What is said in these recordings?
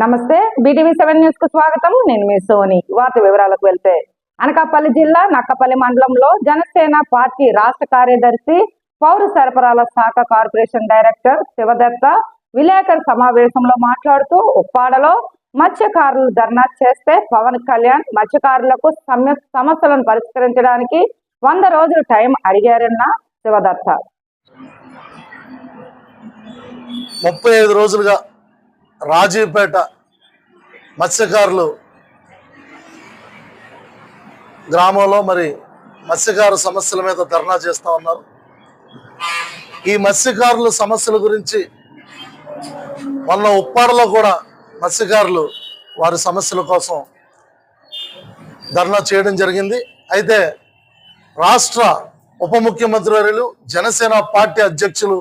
నమస్తే BTV seven న్యూస్కు స్వాగతం. నేను మీ సోని. వార్త వివరాలకు వెళ్తే అనకాపల్లి జిల్లా నక్కపల్లి మండలంలో జనసేన పార్టీ రాష్ట్ర కార్యదర్శి పౌర సరఫరాల శాఖ కార్పొరేషన్ డైరెక్టర్ శివదత్త విలేకరు సమావేశంలో మాట్లాడుతూ ఉప్పాడలో మత్స్యకారులు ధర్నా చేస్తే పవన్ కళ్యాణ్ మత్స్యకారులకు సమ్య సమస్యలను పరిష్కరించడానికి వంద రోజులు టైం అడిగారన్న శివదత్త. ముప్పై ఐదు రోజులుగా రాజీపేట మత్స్యకారులు గ్రామంలో మరి మత్స్యకార సమస్యల మీద ధర్నా చేస్తూ ఉన్నారు. ఈ మత్స్యకారుల సమస్యల గురించి మొన్న ఉప్పాడలో కూడా మత్స్యకారులు వారి సమస్యల కోసం ధర్నా చేయడం జరిగింది. అయితే రాష్ట్ర ఉప ముఖ్యమంత్రి వర్యులు జనసేన పార్టీ అధ్యక్షులు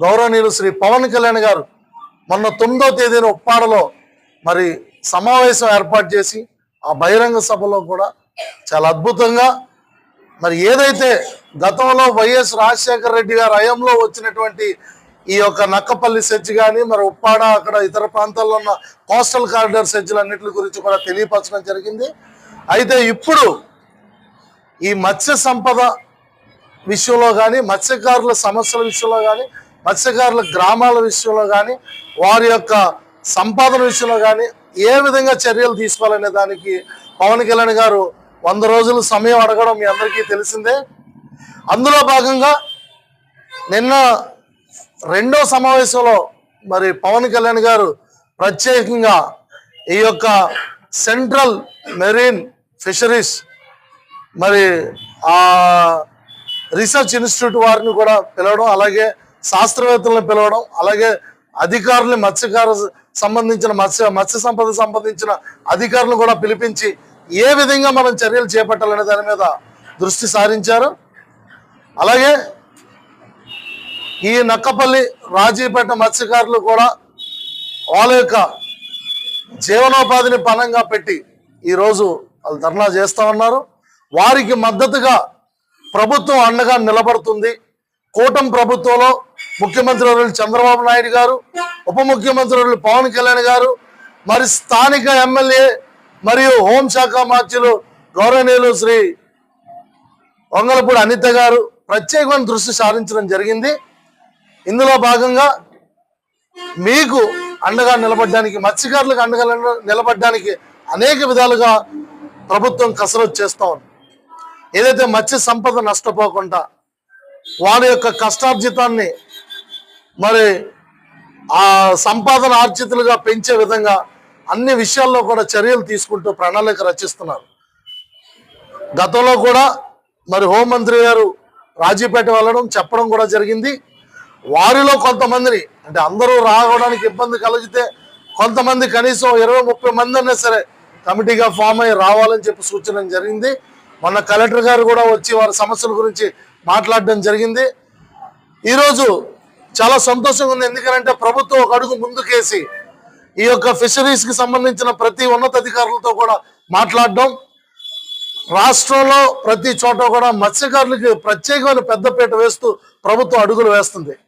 గౌరవనీయులు శ్రీ పవన్ కళ్యాణ్ గారు మొన్న తొమ్మిదో తేదీన ఉప్పాడలో మరి సమావేశం ఏర్పాటు చేసి ఆ బహిరంగ సభలో కూడా చాలా అద్భుతంగా మరి ఏదైతే గతంలో వైఎస్ రాజశేఖర రెడ్డి గారు హయంలో వచ్చినటువంటి ఈ యొక్క నక్కపల్లి సెర్చ్ కానీ మరి ఉప్పాడ అక్కడ ఇతర ప్రాంతాల్లో ఉన్న కోస్టల్ కారిడార్ సెర్చ్లు అన్నింటి గురించి కూడా తెలియపరచడం జరిగింది. అయితే ఇప్పుడు ఈ మత్స్య సంపద విషయంలో కానీ మత్స్యకారుల సమస్యల విషయంలో కానీ మత్స్యకారుల గ్రామాల విషయంలో కానీ వారి యొక్క సంపాదన విషయంలో కానీ ఏ విధంగా చర్యలు తీసుకోవాలనే దానికి పవన్ కళ్యాణ్ గారు వంద రోజులు సమయం అడగడం మీ అందరికీ తెలిసిందే. అందులో భాగంగా నిన్న రెండో సమావేశంలో మరి పవన్ కళ్యాణ్ గారు ప్రత్యేకంగా ఈ యొక్క సెంట్రల్ మెరీన్ ఫిషరీస్ మరి ఆ రీసెర్చ్ ఇన్స్టిట్యూట్ వారిని కూడా పిలవడం అలాగే శాస్త్రవేత్తలను పిలవడం అలాగే అధికారులు మత్స్యకార సంబంధించిన మత్స్య మత్స్య సంపద సంబంధించిన అధికారులను కూడా పిలిపించి ఏ విధంగా మనం చర్యలు చేపట్టాలనే దాని మీద దృష్టి సారించారు. అలాగే ఈ నక్కపల్లి రాజీపేట మత్స్యకారులు కూడా వాళ్ళ యొక్క జీవనోపాధిని పణంగా పెట్టి ఈరోజు వాళ్ళు ధర్నా చేస్తా ఉన్నారు. వారికి మద్దతుగా ప్రభుత్వం అండగా నిలబడుతుంది. కూటమి ప్రభుత్వంలో ముఖ్యమంత్రి వర్యులు చంద్రబాబు నాయుడు గారు ఉప ముఖ్యమంత్రి వర్యులు పవన్ కళ్యాణ్ గారు మరి స్థానిక ఎమ్మెల్యే మరియు హోంశాఖ మార్చులు గౌరవనీయులు శ్రీ వంగలపూడి అనిత గారు ప్రత్యేకమైన దృష్టి సారించడం జరిగింది. ఇందులో భాగంగా మీకు అండగా నిలబడడానికి మత్స్యకారులకు అండగా నిలబడడానికి అనేక విధాలుగా ప్రభుత్వం కసరత్తు చేస్తూ ఉంది. ఏదైతే మత్స్య సంపద నష్టపోకుండా వారి యొక్క కష్టార్జితాన్ని మరి ఆ సంపాదన ఆర్జితులుగా పెంచే విధంగా అన్ని విషయాల్లో కూడా చర్యలు తీసుకుంటూ ప్రణాళిక రచిస్తున్నారు. గతంలో కూడా మరి హోంమంత్రి గారు రాజీపేట వెళ్ళడం చెప్పడం కూడా జరిగింది. వారిలో కొంతమందిని అంటే అందరూ రావడానికి ఇబ్బంది కలిగితే కొంతమంది కనీసం ఇరవై ముప్పై మంది అయినా సరే కమిటీగా ఫామ్ అయ్యి రావాలని చెప్పి సూచన జరిగింది. మొన్న కలెక్టర్ గారు కూడా వచ్చి వారి సమస్యల గురించి మాట్లాడడం జరిగింది. ఈరోజు చాలా సంతోషంగా ఉంది. ఎందుకంటే ప్రభుత్వం ఒక అడుగు ముందుకేసి ఈ యొక్క ఫిషరీస్కి సంబంధించిన ప్రతి ఉన్నతాధికారులతో కూడా మాట్లాడడం. రాష్ట్రంలో ప్రతి చోట కూడా మత్స్యకారులకి ప్రత్యేకమైన పెద్దపీట వేస్తూ ప్రభుత్వం అడుగులు వేస్తుంది.